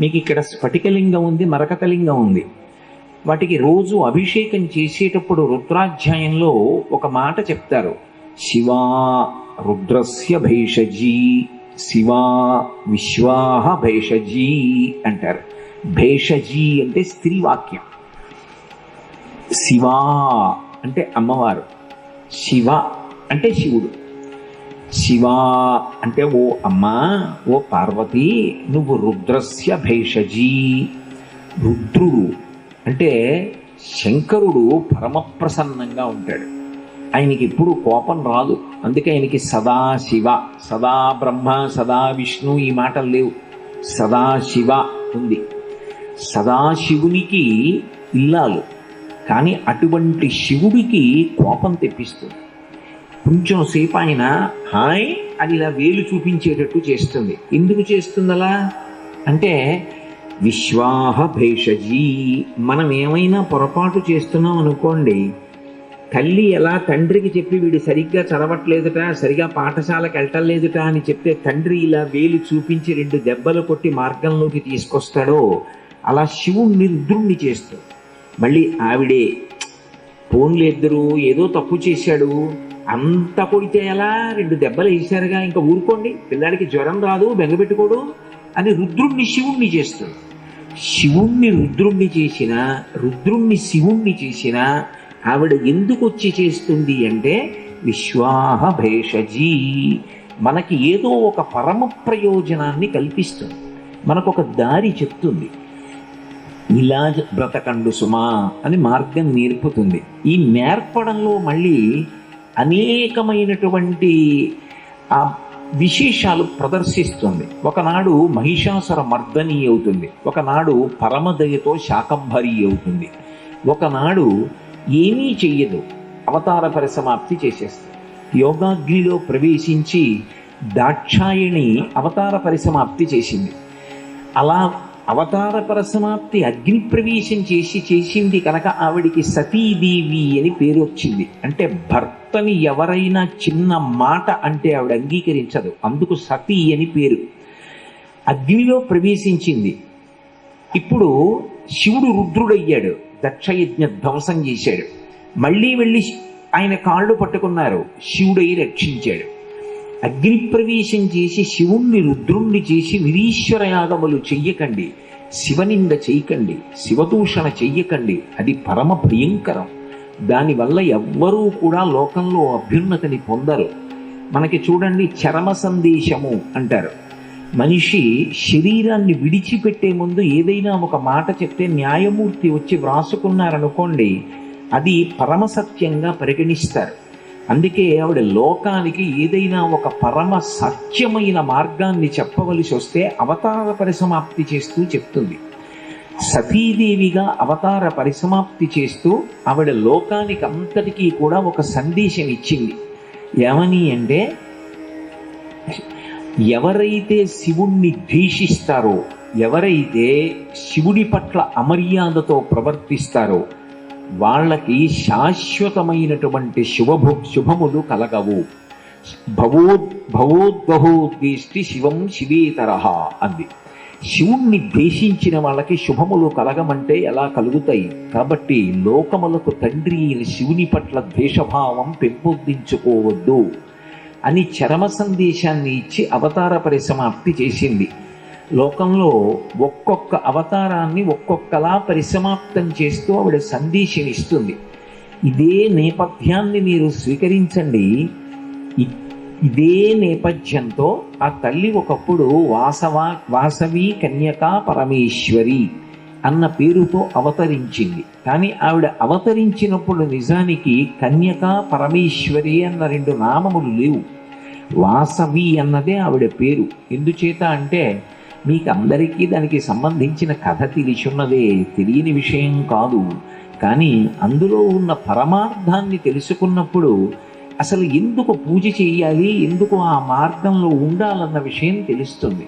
మీకు ఇక్కడ స్ఫటికలింగం ఉంది మరకతలింగం ఉంది. వాటికి రోజు అభిషేకం చేసేటప్పుడు రుద్రాధ్యాయంలో ఒక మాట చెప్తారు. శివా రుద్రస్య భేషజీ శివా విశ్వాహ భేషజీ అంటారు. భేషజీ అంటే స్త్రీ వాక్యం. శివా అంటే అమ్మవారు. శివ అంటే శివుడు. శివా అంటే ఓ అమ్మా ఓ పార్వతి నువ్వు రుద్రస్య భేషజీ. రుద్రుడు అంటే శంకరుడు పరమప్రసన్నంగా ఉంటాడు. ఆయనకి ఎప్పుడు కోపం రాదు. అందుకే ఆయనకి సదా శివ సదా బ్రహ్మ సదా విష్ణు ఈ మాటలు లేవు. సదా శివ ఉంది. సదాశివునికి ఇల్లాలు. కానీ అటువంటి శివుడికి కోపం తెప్పిస్తుంది. కొంచెం సేపు ఆయన హాయ్ అని ఇలా వేలు చూపించేటట్టు చేస్తుంది. ఎందుకు చేస్తుంది అలా అంటే విశ్వాహ భేషజీ. మనం ఏమైనా పొరపాటు చేస్తున్నాం అనుకోండి తల్లి ఎలా తండ్రికి చెప్పి వీడు సరిగ్గా చదవట్లేదుట సరిగా పాఠశాలకు వెళ్ళటలేదుట అని చెప్తే తండ్రి ఇలా వేలు చూపించి రెండు దెబ్బలు కొట్టి మార్గంలోకి తీసుకొస్తాడో అలా శివుణ్ణి రుద్రుణ్ణి చేస్తాడు మళ్ళీ ఆవిడే ఫోన్లు ఇద్దరు ఏదో తప్పు చేశాడు అంత కొడితే ఎలా రెండు దెబ్బలు వేసారుగా ఇంకా ఊరుకోండి. పిల్లాడికి జ్వరం రాదు బెంగపెట్టుకోడు అని రుద్రుణ్ణి శివుణ్ణి చేస్తుంది శివుణ్ణి రుద్రుణ్ణి చేసిన రుద్రుణ్ణి శివుణ్ణి చేసిన ఆవిడ ఎందుకు వచ్చి చేస్తుంది అంటే విశ్వాహ భేషజీ. మనకి ఏదో ఒక పరమ ప్రయోజనాన్ని కల్పిస్తుంది. మనకొక దారి చెప్తుంది. ఇలా బ్రతకండు సుమా అని మార్గం నేర్పుతుంది. ఈ నేర్పడంలో మళ్ళీ అనేకమైనటువంటి ఆ విశేషాలు ప్రదర్శిస్తుంది. ఒకనాడు మహిషాసుర మర్దని అవుతుంది. ఒకనాడు పరమదయతో శాకంభరి అవుతుంది. ఒకనాడు ఏమీ చెయ్యదు. అవతార పరిసమాప్తి చేసేస్తుంది. యోగాగ్నిలో ప్రవేశించి దాక్షాయిణి అవతార పరిసమాప్తి చేసింది. అలా అవతార పరసమాప్తి అగ్ని ప్రవేశం చేసి చేసింది కనుక ఆవిడికి సతీదేవి అని పేరు వచ్చింది. అంటే భర్తని ఎవరైనా చిన్న మాట అంటే ఆవిడ అంగీకరించదు. అందుకు సతీ అని పేరు. అగ్నిలో ప్రవేశించింది. ఇప్పుడు శివుడు రుద్రుడయ్యాడు. దక్షయజ్ఞ ధ్వంసం చేశాడు. మళ్ళీ వెళ్ళి ఆయన కాళ్ళు పట్టుకున్నారు. శివుడై రక్షించాడు. అగ్నిప్రవేశం చేసి శివుణ్ణి రుద్రుణ్ణి చేసి నిరీశ్వర యాగములు చెయ్యకండి. శివనింద చెయ్యకండి. శివదూషణ చెయ్యకండి. అది పరమ భయంకరం. దానివల్ల ఎవ్వరూ కూడా లోకంలో అభ్యున్నతిని పొందరు. మనకి చూడండి చరమ సందేశము అంటారు. మనిషి శరీరాన్ని విడిచిపెట్టే ముందు ఏదైనా ఒక మాట చెప్తే న్యాయమూర్తి వచ్చి వ్రాసుకున్నారనుకోండి అది పరమసత్యంగా పరిగణిస్తారు. అందుకే ఆవిడ లోకానికి ఏదైనా ఒక పరమ సత్యమైన మార్గాన్ని చెప్పవలసి వస్తే అవతార పరిసమాప్తి చేస్తూ చెప్తుంది. సతీదేవిగా అవతార పరిసమాప్తి చేస్తూ ఆవిడ లోకానికి అంతటికీ కూడా ఒక సందేశం ఇచ్చింది. ఏమని అంటే ఎవరైతే శివుణ్ణి ద్వేషిస్తారో ఎవరైతే శివుడి పట్ల అమర్యాదతో ప్రవర్తిస్తారో వాళ్ళకి శాశ్వతమైనటువంటి శుభభు శుభములు కలగవు. భవోద్ భవోద్బహోద్దేష్టి శివం శివేతర అంది. శివుణ్ణి ద్వేషించిన వాళ్ళకి శుభములు కలగమంటే ఎలా కలుగుతాయి? కాబట్టి లోకములకు తండ్రి అయిన శివుని పట్ల ద్వేషభావం పెంపొందించుకోవద్దు అని చరమ సందేశాన్ని ఇచ్చి అవతార పరిసమాప్తి చేసింది. లోకంలో ఒక్కొక్క అవతారాన్ని ఒక్కొక్కలా పరిసమాప్తం చేస్తూ ఆవిడ సందేశం ఇస్తుంది ఇదే నేపథ్యాన్ని మీరు స్వీకరించండి. ఇదే నేపథ్యంతో ఆ తల్లి ఒకప్పుడు వాసవా వాసవి కన్యకా పరమేశ్వరి అన్న పేరుతో అవతరించింది. కానీ ఆవిడ అవతరించినప్పుడు నిజానికి కన్యకా పరమేశ్వరి అన్న రెండు నామములు లేవు. వాసవి అన్నదే ఆవిడ పేరు. ఎందుచేత అంటే మీకు అందరికీ దానికి సంబంధించిన కథ తెలిసున్నదే తెలియని విషయం కాదు. కానీ అందులో ఉన్న పరమార్థాన్ని తెలుసుకున్నప్పుడు అసలు ఎందుకు పూజ చేయాలి ఎందుకు ఆ మార్గంలో ఉండాలన్న విషయం తెలుస్తుంది.